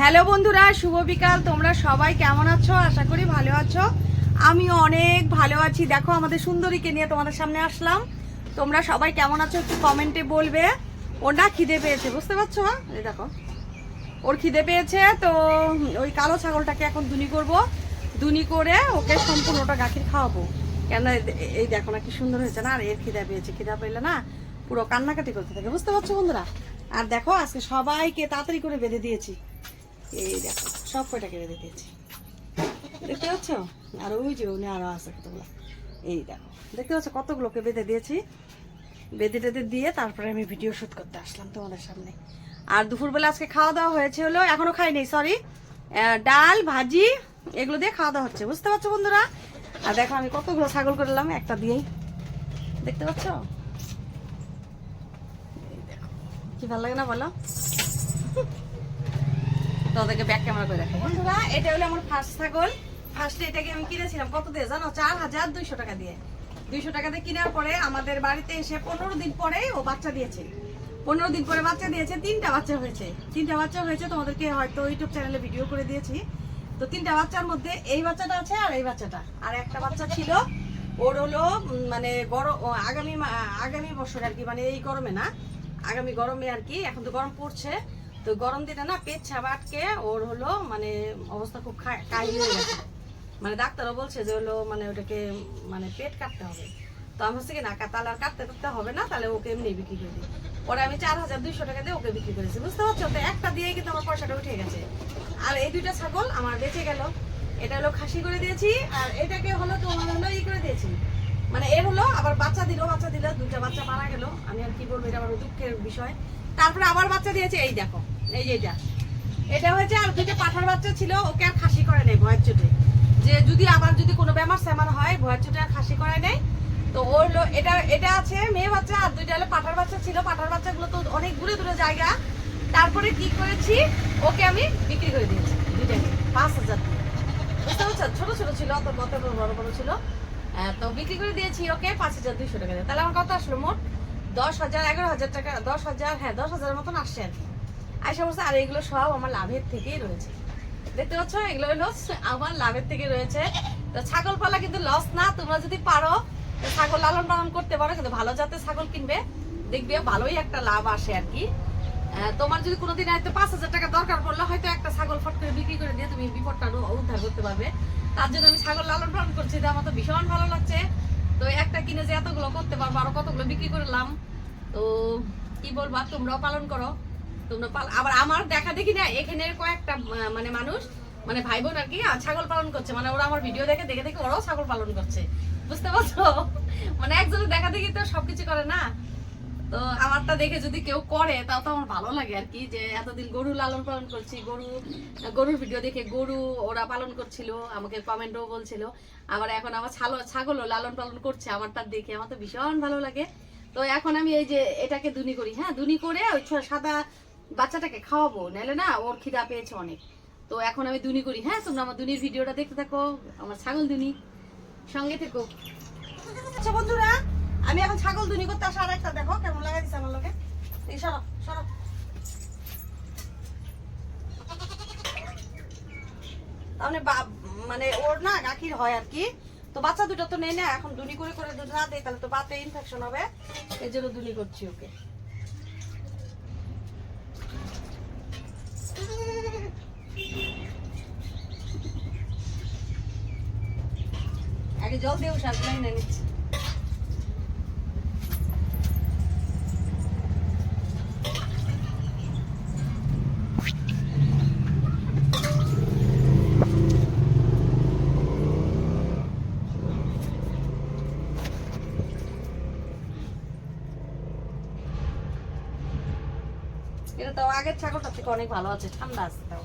Hello বন্ধুরা, শুভ বিকাল। তোমরা সবাই কেমন আছো? আশা করি ভালো আছো। আমি অনেক ভালো আছি। দেখো, আমাদের সুন্দরীকে নিয়ে তোমাদের সামনে আসলাম। তোমরা সবাই কেমন আছো একটু কমেন্টে বলবে। ওর না খিদে পেয়েছে, বুঝতে পারছ? এই দেখো। ওর খিদে পেয়েছে, তো ওই কালো ছাগলটাকে এখন দুনি করব। দুনি করে ওকে সম্পূর্ণটা গাখির খাওয়াবো। কেন এই দেখো না কি সুন্দর হয়েছে না, আর এর খিদা পেয়েছে। খিদা পেলে না পুরো কান্নাকাটি করতে থাকে, বুঝতে পারছ বন্ধুরা? আর দেখো, আজকে সবাইকে তাড়াতাড়ি করে বেঁধে দিয়েছি। এই দেখো, সব কয়টাকে বেঁধে দিয়েছি। দেখতে পাচ্ছ? আর ওই যে উনি আরও আছে কতগুলো। এই দেখো, দেখতে পাচ্ছ কতগুলোকে বেঁধে দিয়েছি? বেঁধে টেঁধে দিয়ে তারপরে আমি ভিডিও শুট করতে আসলাম তোমাদের সামনে। আর দুপুরবেলা আজকে খাওয়া দাওয়া হয়েছে হলো, এখনও খাইনি সরি ডাল, ভাজি, এগুলো দিয়ে খাওয়া দাওয়া হচ্ছে, বুঝতে পারছ বন্ধুরা? আর দেখো আমি কতগুলো ছাগল করলাম, একটা দিয়েই। দেখতে পাচ্ছ। কি ভালো লাগে না বলো? তোদেরকে ব্যাক ক্যামেরা করে দেখো বন্ধুরা, এটা হলো আমার ফার্স্ট ছাগল। ফার্স্টে এটাকে আমি কিনেছিলাম কত দিয়ে জানো? চার হাজার দুইশো টাকা দিয়ে। দুইশো টাকা দিয়ে কেনার পরে আমাদের বাড়িতে এসে পনেরো দিন পরে ও বাচ্চা দিয়েছে। পনেরো দিন পরে বাচ্চা দিয়েছে, তিনটা বাচ্চা হয়েছে। তিনটা বাচ্চা হয়েছে, তোমাদেরকে হয়তো ইউটিউব চ্যানেলে ভিডিও করে দিয়েছি। তো তিনটা বাচ্চার মধ্যে এই বাচ্চাটা আছে আর এই বাচ্চাটা। আর একটা বাচ্চা ছিল, ওর হলো মানে গরম আগামী আগামী বছর আর কি মানে এই গরমে না, আগামী গরমে আর কি, এখন তো গরম পড়ছে। তো গরম দিনে না পেট ছাবা আটকে, ওর হলো মানে অবস্থা খুব হয়ে গেছে। মানে ডাক্তারও বলছে যে হলো মানে ওটাকে মানে পেট কাটতে হবে। তো আমি হচ্ছে কি না তাহলে আর কাটতে কাটতে হবে না, তাহলে ওকে এমনি বিক্রি করে দিই। পরে আমি চার হাজার দুইশো টাকা দিয়ে ওকে বিক্রি করেছি। বুঝতে পারছ? তো একটা দিয়েই কিন্তু আমার পয়সাটা উঠে গেছে। আর এই দুইটা ছাগল আমার বেঁচে গেল। এটা হলো খাসি করে দিয়েছি, আর এটাকে হলো তোমার হলো ই করে দিয়েছি। মানে এর হলো আবার বাচ্চা দিল বাচ্চা দিল দুইটা বাচ্চা মারা গেল। আমি আর কি বলব, এটা আমার দুঃখের বিষয়। তারপরে আবার বাচ্চা দিয়েছে, এই দেখো। এই যে এটা। এটা হয়েছে আর দুইটা পাঠার বাচ্চা ছিল ওকে আর খাসি করে নেই ভয়ের চোটে। যে যদি আবার যদি কোনো বেমার স্যামার হয় ভয়ের চোটে আর খাসি করে নেই। তো ওর এটা এটা আছে মেয়ে বাচ্চা আর দুইটা হলো পাঠার বাচ্চা ছিল। পাঠার বাচ্চাগুলো তো অনেক দূরে দূরে জায়গা। তারপরে কি করেছি ওকে আমি বিক্রি করে দিয়েছি দুইটাকে পাঁচ হাজার। বুঝতে পারছ? ছোট ছোট ছিল অত কত বড় বড় ছিল। আহ, তো বিক্রি করে দিয়েছি ওকে পাঁচ হাজার দুইশো টাকা তাহলে আমার কত আসলো মোট? দশ হাজার এগারো হাজার টাকা দশ হাজার হ্যাঁ দশ হাজারের মতন আসছে আর কি। আর সমস্ত, আর এগুলো সব আমার লাভের থেকেই রয়েছে। দেখতে পাচ্ছ? এগুলো হলো আমার লাভের থেকে রয়েছে। তো ছাগল পালা কিন্তু লস না, তোমরা যদি পারো ছাগল লালন পালন করতে পারো, কিন্তু ভালো জাতের ছাগল কিনবে, দেখবে ভালোই একটা লাভ আসে আর কি। তোমার যদি কোনোদিন হয়তো পাঁচ হাজার টাকা দরকার পড়লে, হয়তো একটা ছাগল ফট করে বিক্রি করে দিয়ে তুমি বিপদটা উদ্ধার করতে পারবে। তার জন্য আমি ছাগল লালন পালন করছি আমার তো ভীষণ ভালো লাগছে। তো একটা কিনে যে এতগুলো করতে পারব, আরও কতগুলো বিক্রি করলাম। তো কি বলবা? তোমরাও পালন করো। তোমরা পাল- আবার আমার দেখা দেখি না, এখানে কয়েকটা মানে মানুষ মানে ভাই বোন আর কি ছাগল পালন করছে। মানে ওরা আমার ভিডিও দেখে দেখে দেখে ওরাও ছাগল পালন করছে। বুঝতে পারছ? মানে একজনের দেখা দেখি তো সবকিছু করে না। তো আমারটা দেখে যদি কেউ করে, তাও তো আমার ভালো লাগে আর কি, যে এতদিন গরু লালন পালন করছি, গরু, গরুর ভিডিও দেখে গরু ওরা পালন করছিল, আমাকে কমেন্টও বলছিল। আবার এখন আমার ছালো, ছাগলও লালন পালন করছে, আমারটা দেখে আমার তো ভীষণ ভালো লাগে। তো এখন আমি এই যে এটাকে দুনি করি হ্যাঁ দুনি করে ওই সাদা বাচ্চাটাকে খাওয়াবো, নাহলে না ওর খিদা পেয়েছে অনেক। তো এখন আমি দুনি করি। হ্যাঁ তোমরা আমার দুনির ভিডিওটা দেখতে থাকো, আমার ছাগল দুনি। সঙ্গে থেকো। আচ্ছা বন্ধুরা, আমি এখন ছাগল দুনি করতে আসা আর একটা দেখো কেমন লাগা দিচ্ছে আমার লোকে। তাহলে মানে ওর না গাখির হয় আর কি। তো বাচ্চা দুটো তো নেই না, এখন দুনি করে করে দুধ না দেয়, তাহলে তো বাতে ইনফেকশন হবে। এই জন্য দুনি করছি ওকে। জল উঠাস নাই না নিচ্ছি। এটা তো আগের ছাগলটা থেকে অনেক ভালো আছে, ঠান্ডা আছে তাও।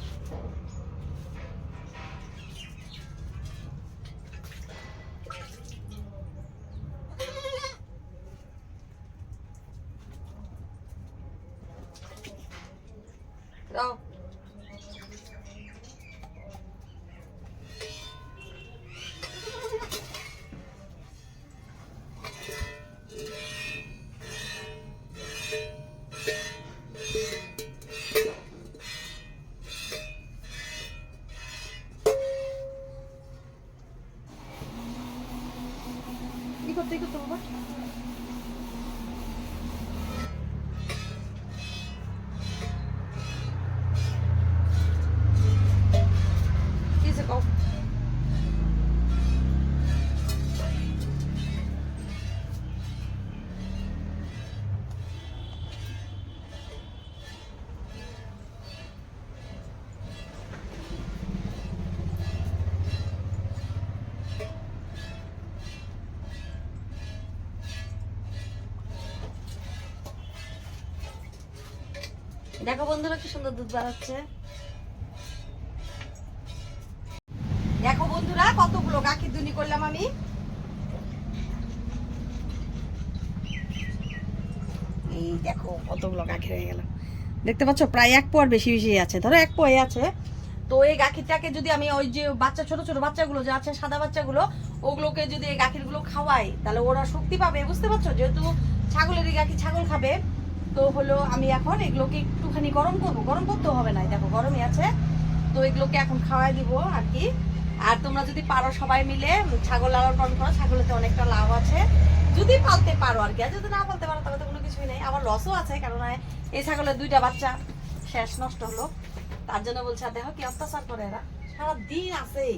나. 이것도 이것도 먹어. দেখো বন্ধুরা কি সুন্দর দুধ বাড়াচ্ছে দেখো বন্ধুরা কতগুলো গাখির দুনি করলাম আমি। এই দেখো কতগুলো গাখির হয়ে গেল। দেখতে পাচ্ছ, প্রায় এক পোয়ার বেশি বেশি আছে, ধরো এক পোয়াই আছে। তো এই গাখিরটাকে যদি আমি ওই যে বাচ্চা, ছোট ছোট বাচ্চাগুলো যে আছে, সাদা বাচ্চাগুলো, ওগুলোকে যদি এই গাখিরগুলো খাওয়াই, তাহলে ওরা শক্তি পাবে, বুঝতে পারছ? যেহেতু ছাগলের এই গাখি ছাগল খাবে তো হলো আমি এখন এগুলোকে একটুখানি গরম করব। গরম করতেও হবে না দেখো গরমই আছে। তো এগুলোকে এখন খাওয়াই দিব আর কি। আর তোমরা যদি পারো সবাই মিলে ছাগল লালন পালন করো, ছাগলেতে অনেকটা লাভ আছে। যদি পালতে পারো আর কি, আর যদি না পালতে পারো তাহলে তো কোনো কিছুই নেই। আবার লসও আছে কারণ এই ছাগলের দুইটা বাচ্চা শেষ, নষ্ট হলো। তার জন্য বলছে দেখো কি অত্যাচার করে এরা। সারা দিন আছেই।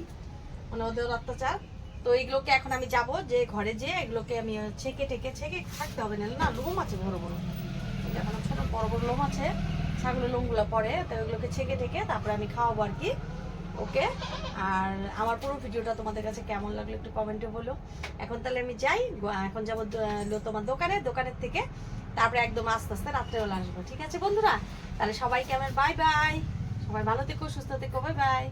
মানে ওদের অত্যাচার। তো এইগুলোকে এখন আমি যাব, যে ঘরে যেয়ে এগুলোকে আমি ছেকে টেকে, ছেকে থাকতে হবে। না না লোম আছে বড় বড়। এখন ছোট বড় বড় লোম আছে, ছাগলের লোমগুলো পরে, তো ওগুলোকে ছেকে টেকে তারপরে আমি খাওয়াবো আর কি। ওকে? আর আমার পুরো ভিডিওটা তোমাদের কাছে কেমন লাগল একটু কমেন্টে বলো। এখন তাহলে আমি যাই এখন যাব তোমার দোকানে, দোকানের থেকে। তারপরে একদম আস্তে আস্তে রাত্রেবেলা আসব, ঠিক আছে বন্ধুরা? তাহলে সবাইকে আমার বাই বাই সবাই ভালো থেকো, সুস্থ থেকো বাই বাই